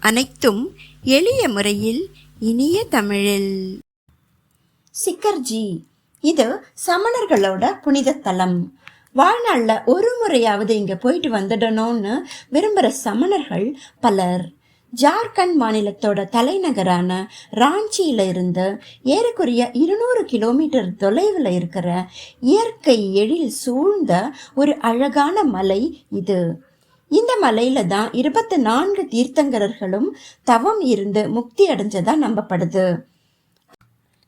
அனைத்தும் எளிய முறையில் இனிய தமிழில். சிக்கர்ஜி இது சமணர்களோட புனித தலம். வாழ்நாளில் ஒரு முறையாவது இங்கே போயிட்டு வந்துடணும்னு விரும்புகிற சமணர்கள் பலர். ஜார்க்கண்ட் மாநிலத்தோட தலைநகரான ராஞ்சியில இருந்து ஏறக்குறைய இருநூறு கிலோமீட்டர் தொலைவில் இருக்கிற இயற்கை எழில் சூழ்ந்த ஒரு அழகான மலை இது. இந்த மலையில தான் இருபத்தி நான்கு தீர்த்தங்கரர்களும் தவம் இருந்து முக்தி அடைஞ்சதா நம்பப்படுது.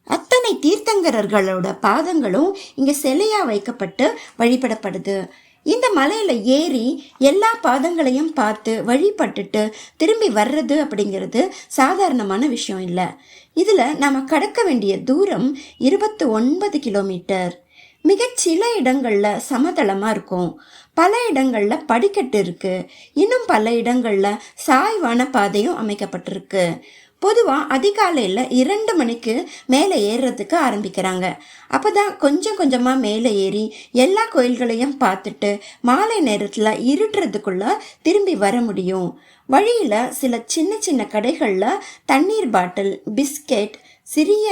அத்தனை தீர்த்தங்கரர்களோட பாதங்களும் இங்க சிலையா வைக்கப்பட்டு வழிபடப்படுது. இந்த மலையில ஏறி எல்லா பாதங்களையும் பார்த்து வழிபட்டுட்டு திரும்பி வர்றது அப்படிங்கிறது சாதாரணமான விஷயம் இல்லை. இதுல நாம கடக்க வேண்டிய தூரம் இருபத்தி ஒன்பது கிலோமீட்டர். மிகச் சில இடங்களில் சமதளமாக இருக்கும். பல இடங்களில் படிக்கட்டு இருக்கு. இன்னும் பல இடங்களில் சாய்வான பாதையும் அமைக்கப்பட்டிருக்கு. பொதுவாக அதிகாலையில் இரண்டு மணிக்கு மேலே ஏறுறதுக்கு ஆரம்பிக்கிறாங்க. அப்போ தான் கொஞ்சம் கொஞ்சமாக மேலே ஏறி எல்லா கோயில்களையும் பார்த்துட்டு மாலை நேரத்தில் இருட்டுறதுக்குள்ளே திரும்பி வர முடியும். வழியில் சில சின்ன சின்ன கடைகளில் தண்ணீர் பாட்டில் பிஸ்கெட் சிறிய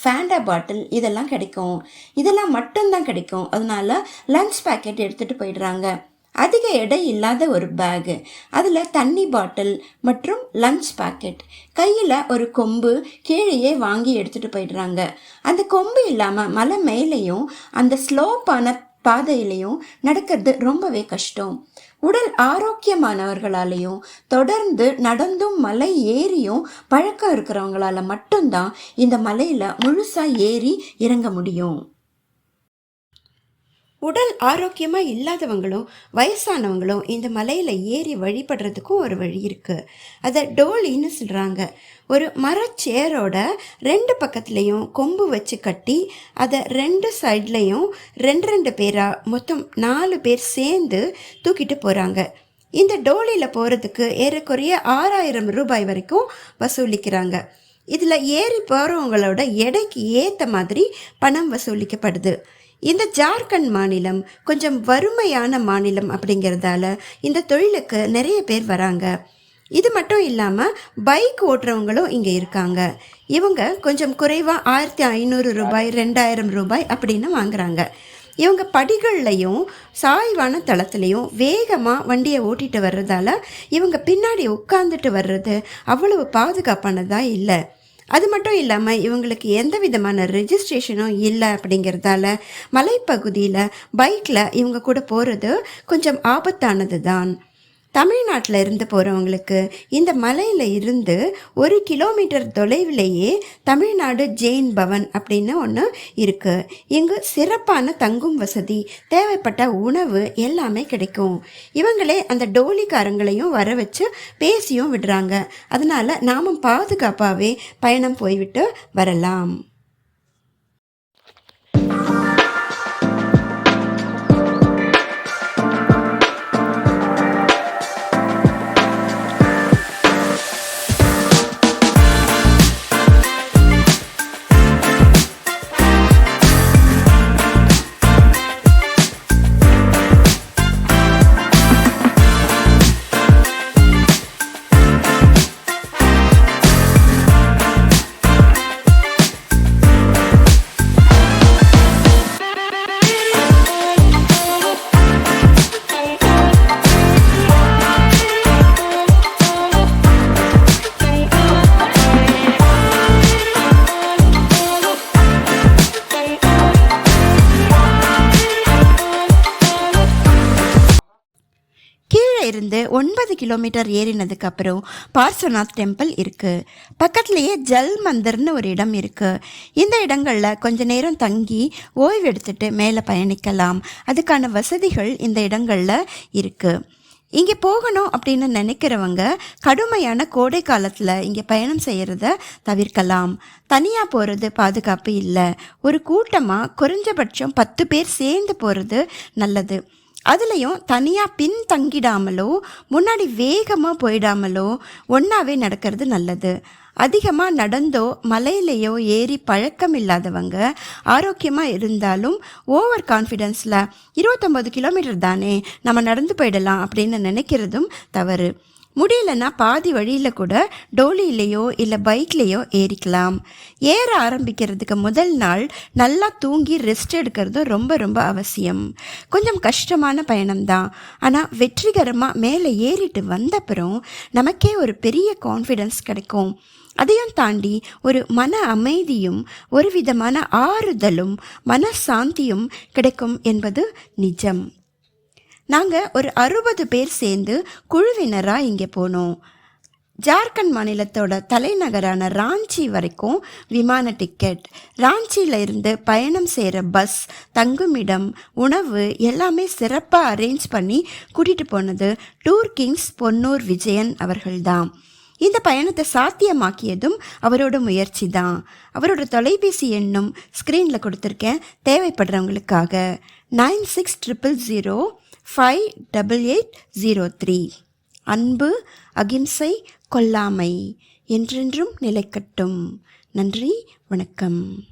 ஃபேண்டா பாட்டில் இதெல்லாம் கிடைக்கும். இதெல்லாம் மட்டும்தான் கிடைக்கும். அதனால லஞ்ச் பேக்கெட் எடுத்துகிட்டு போயிடுறாங்க. அதிக எடை இல்லாத ஒரு பேகு அதில் தண்ணி பாட்டில் மற்றும் லஞ்ச் பாக்கெட் கையில் ஒரு கொம்பு கீழேயே வாங்கி எடுத்துகிட்டு போயிடுறாங்க. அந்த கொம்பு இல்லாமல் மலை மேலேயும் அந்த ஸ்லோப்பான பாதையிலையும் நடக்கிறது ரொம்பவே கஷ்டம். உடல் ஆரோக்கியமானவர்களாலையும் தொடர்ந்து நடந்தும் மலை ஏறியும் பழக்கம் இருக்கிறவங்களால மட்டும்தான் இந்த மலையில் முழுசாக ஏறி இறங்க முடியும். உடல் ஆரோக்கியமாக இல்லாதவங்களும் வயசானவங்களும் இந்த மலையில் ஏறி வழிபடுறதுக்கும் ஒரு வழி இருக்குது அதை டோலின்னு சொல்கிறாங்க ஒரு மரச்சேரோட ரெண்டு பக்கத்துலேயும் கொம்பு வச்சு கட்டி அதை ரெண்டு சைட்லேயும் ரெண்டு ரெண்டு பேராக மொத்தம் நாலு பேர் சேர்ந்து தூக்கிட்டு போகிறாங்க இந்த டோலியில் போகிறதுக்கு ஏறக்குறைய ஆறாயிரம் ரூபாய் வரைக்கும் வசூலிக்கிறாங்க. இதில் ஏறி போகிறவங்களோட எடைக்கு ஏற்ற மாதிரி பணம் வசூலிக்கப்படுது. இந்த ஜார்க்கண்ட் மாநிலம் கொஞ்சம் வறுமையான மாநிலம் அப்படிங்கிறதால இந்த தொழிலுக்கு நிறைய பேர் வராங்க. இது மட்டும் இல்லாமல் பைக் ஓட்டுறவங்களும் இங்கே இருக்காங்க. இவங்க கொஞ்சம் குறைவாக ஆயிரத்தி ஐநூறு ரூபாய் ரெண்டாயிரம் ரூபாய் அப்படின்னு வாங்குறாங்க. இவங்க படிகள்லையும் சாய்வான தளத்துலையும் வேகமாக வண்டியை ஓட்டிட்டு வர்றதால இவங்க பின்னாடி உட்காந்துட்டு வர்றது அவ்வளவு பாதுகாப்பானதாக இல்லை. அது மட்டும் இல்லாமல் இவங்களுக்கு எந்த விதமான ரெஜிஸ்ட்ரேஷனும் இல்லை அப்படிங்கிறதால மலைப்பகுதியில் பைக்கில் இவங்க கூட போகிறது கொஞ்சம் ஆபத்தானது தான் தமிழ்நாட்டில் இருந்து போகிறவங்களுக்கு இந்த மலையில் இருந்து ஒரு கிலோமீட்டர் தொலைவிலேயே தமிழ்நாடு ஜெயின் பவன் அப்படின்னு ஒன்று இருக்குது இங்கு சிறப்பான தங்கும் வசதி தேவைப்பட்ட உணவு எல்லாமே கிடைக்கும். இவங்களே அந்த டோலிக்காரங்களையும் வர வச்சு பேசியும் விடுறாங்க. அதனால் நாமும் பாதுகாப்பாகவே பயணம் போய்விட்டு வரலாம். இருந்து ஒன்பது கிலோமீட்டர் ஏறினதுக்கு அப்புறம் பார்ஸ்வநாத் டெம்பிள் இருக்கு. பக்கத்துலேயே ஜல் மந்தர்னு ஒரு இடம் இருக்கு. இந்த இடங்களில் கொஞ்ச நேரம் தங்கி ஓய்வு எடுத்துட்டு மேலே பயணிக்கலாம். அதுக்கான வசதிகள் இந்த இடங்களில் இருக்கு. இங்கே போகணும் அப்படின்னு நினைக்கிறவங்க கடுமையான கோடை காலத்தில் இங்கே பயணம் செய்கிறத தவிர்க்கலாம். தனியாக போகிறது பாதுகாப்பு இல்லை. ஒரு கூட்டமாக குறைஞ்சபட்சம் பத்து பேர் சேர்ந்து போகிறது நல்லது. அதுலேயும் தனியாக பின் தங்கிடாமலோ முன்னாடி வேகமாக போயிடாமலோ ஒன்றாவே நடக்கிறது நல்லது. அதிகமாக நடந்தோ மலையிலையோ ஏறி பழக்கம் இல்லாதவங்க ஆரோக்கியமாக இருந்தாலும் ஓவர் கான்ஃபிடென்ஸில் இருபத்தொம்பது கிலோமீட்டர் தானே நம்ம நடந்து போயிடலாம் அப்படின்னு நினைக்கிறதும் தவறு. முடியலன்னா பாதி வழியில் கூட டோலியிலையோ இல்லை பைக்லேயோ ஏறிக்கலாம். ஏற ஆரம்பிக்கிறதுக்கு முதல் நாள் நல்லா தூங்கி ரெஸ்ட் எடுக்கிறதும் ரொம்ப ரொம்ப அவசியம். கொஞ்சம் கஷ்டமான பயணம்தான். ஆனால் வெற்றிகரமாக மேலே ஏறிட்டு வந்தப்புறம் நமக்கே ஒரு பெரிய கான்ஃபிடென்ஸ் கிடைக்கும். அதையும் தாண்டி ஒரு மன அமைதியும் ஒரு விதமான ஆறுதலும் மனசாந்தியும் கிடைக்கும் என்பது நிஜம். நாங்கள் ஒரு அறுபது பேர் சேர்ந்து குழுவினராக இங்கே போனோம். ஜார்க்கண்ட் மாநிலத்தோட தலைநகரான ராஞ்சி வரைக்கும் விமான டிக்கெட். ராஞ்சியில் இருந்து பயணம் செய்கிற பஸ் தங்குமிடம் உணவு எல்லாமே சிறப்பாக அரேஞ்ச் பண்ணி கூட்டிகிட்டு போனது டூர் கிங்ஸ் பொன்னூர் விஜயன் அவர்கள்தான். இந்த பயணத்தை சாத்தியமாக்கியதும் அவரோட முயற்சி தான். அவரோட தொலைபேசி எண்ணும் ஸ்க்ரீனில் கொடுத்துருக்கேன். தேவைப்படுறவங்களுக்காக. Nine six triple zero five double eight zero three அன்பு அகிம்சை கொல்லாமை என்றென்றும் நிலைக்கட்டும். நன்றி வணக்கம்.